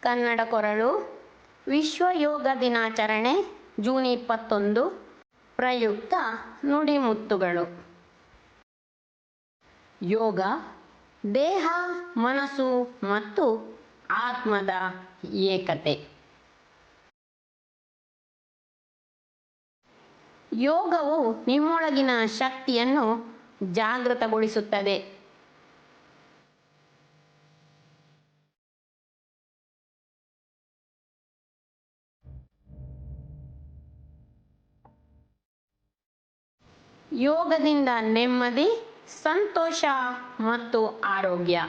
ಕನ್ನಡ ಕೊರಳು, ವಿಶ್ವ ಯೋಗ ದಿನಾಚರಣೆ, ಜೂನ್ ಇಪ್ಪತ್ತೊಂದು, ಪ್ರಯುಕ್ತ ನುಡಿಮುತ್ತುಗಳು. ಯೋಗ, ದೇಹ, ಮನಸ್ಸು ಮತ್ತು ಆತ್ಮದ ಏಕತೆ. ಯೋಗವು ನಿಮ್ಮೊಳಗಿನ ಶಕ್ತಿಯನ್ನು ಜಾಗೃತಗೊಳಿಸುತ್ತದೆ. ಯೋಗದಿಂದ ನೆಮ್ಮದಿ ಸಂತೋಷ ಮತ್ತು ಆರೋಗ್ಯ.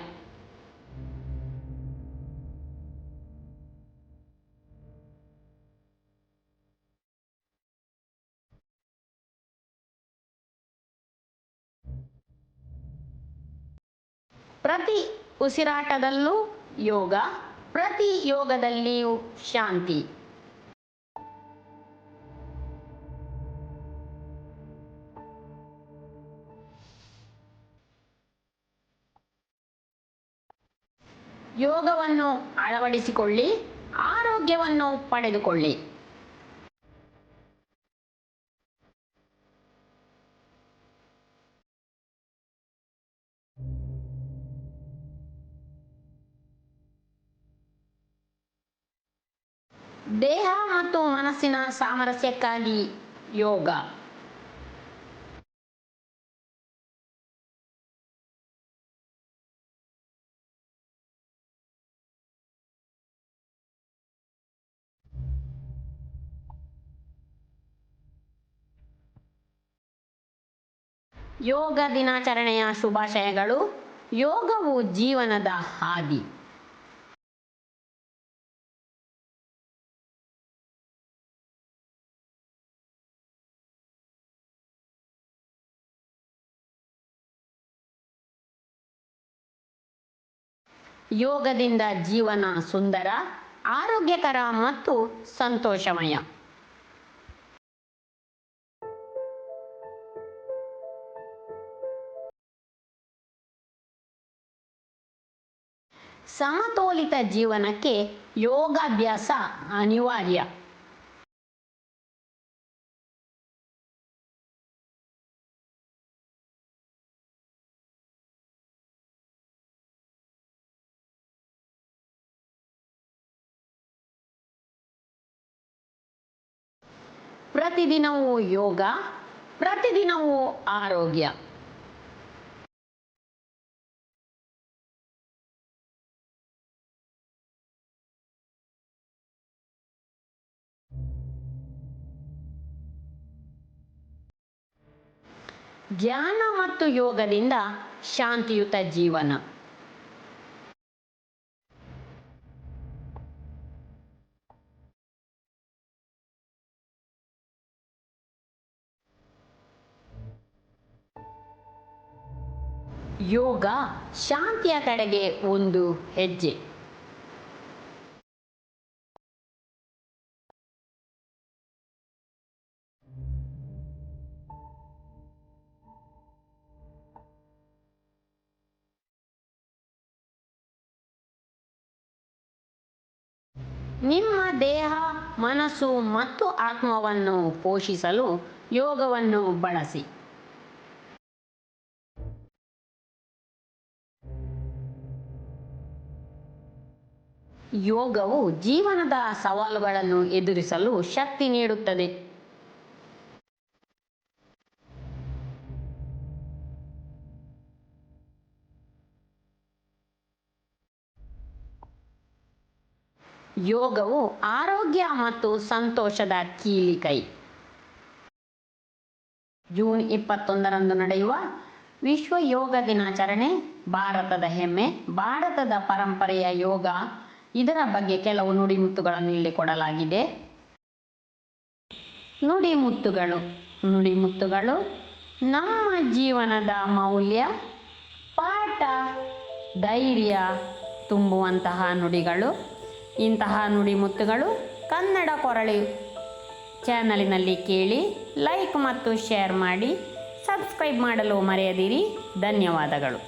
ಪ್ರತಿ ಉಸಿರಾಟದಲ್ಲೂ ಯೋಗ ಪ್ರತಿ ಯೋಗದಲ್ಲಿಯೂ ಶಾಂತಿ. ಯೋಗವನ್ನು ಅಳವಡಿಸಿಕೊಳ್ಳಿ ಆರೋಗ್ಯವನ್ನು ಪಡೆದುಕೊಳ್ಳಿ. ದೇಹ ಮತ್ತು ಮನಸ್ಸಿನ ಸಾಮರಸ್ಯಕ್ಕಾಗಿ ಯೋಗ. ಯೋಗ ದಿನಾಚರಣೆಯ ಶುಭಾಶಯಗಳು. ಯೋಗವು ಜೀವನದ ಹಾದಿ. ಯೋಗದಿಂದ ಜೀವನ ಸುಂದರ ಆರೋಗ್ಯಕರ ಮತ್ತು ಸಂತೋಷಮಯ. ಸಮತೋಲಿತ ಜೀವನಕ್ಕೆ ಯೋಗಾಭ್ಯಾಸ ಅನಿವಾರ್ಯ. ಪ್ರತಿದಿನವೂ ಯೋಗ ಪ್ರತಿದಿನವೂ ಆರೋಗ್ಯ. ಧ್ಯಾನ ಮತ್ತು ಯೋಗದಿಂದ ಶಾಂತಿಯುತ ಜೀವನ. ಯೋಗ ಶಾಂತಿಯ ಕಡೆಗೆ ಒಂದು ಹೆಜ್ಜೆ. ನಿಮ್ಮ ದೇಹ ಮನಸ್ಸು ಮತ್ತು ಆತ್ಮವನ್ನು ಪೋಷಿಸಲು ಯೋಗವನ್ನು ಬಳಸಿ. ಯೋಗವು ಜೀವನದ ಸವಾಲುಗಳನ್ನು ಎದುರಿಸಲು ಶಕ್ತಿ ನೀಡುತ್ತದೆ. ಯೋಗವು ಆರೋಗ್ಯ ಮತ್ತು ಸಂತೋಷದ ಕೀಲಿಕೈ ಜೂನ್ ಇಪ್ಪತ್ತೊಂದರಂದು ನಡೆಯುವ ವಿಶ್ವ ಯೋಗ ದಿನಾಚರಣೆ, ಭಾರತದ ಹೆಮ್ಮೆ, ಭಾರತದ ಪರಂಪರೆಯ ಯೋಗ. ಇದರ ಬಗ್ಗೆ ಕೆಲವು ನುಡಿಮುತ್ತುಗಳನ್ನು ಇಲ್ಲಿ ಕೊಡಲಾಗಿದೆ. ನುಡಿಮುತ್ತುಗಳು ನುಡಿಮುತ್ತುಗಳು ನಮ್ಮ ಜೀವನದ ಮೌಲ್ಯ, ಪಾಠ, ಧೈರ್ಯ ತುಂಬುವಂತಹ ನುಡಿಗಳು. ಇಂತಹ ನುಡಿಮುತ್ತುಗಳು ಕನ್ನಡ ಕೊರಳಿ. ಚಾನಲಿನಲ್ಲಿ ಕೇಳಿ ಲೈಕ್ ಮತ್ತು ಶೇರ್ ಮಾಡಿ ಸಬ್ಸ್ಕ್ರೈಬ್ ಮಾಡಲು ಮರೆಯದಿರಿ. ಧನ್ಯವಾದಗಳು.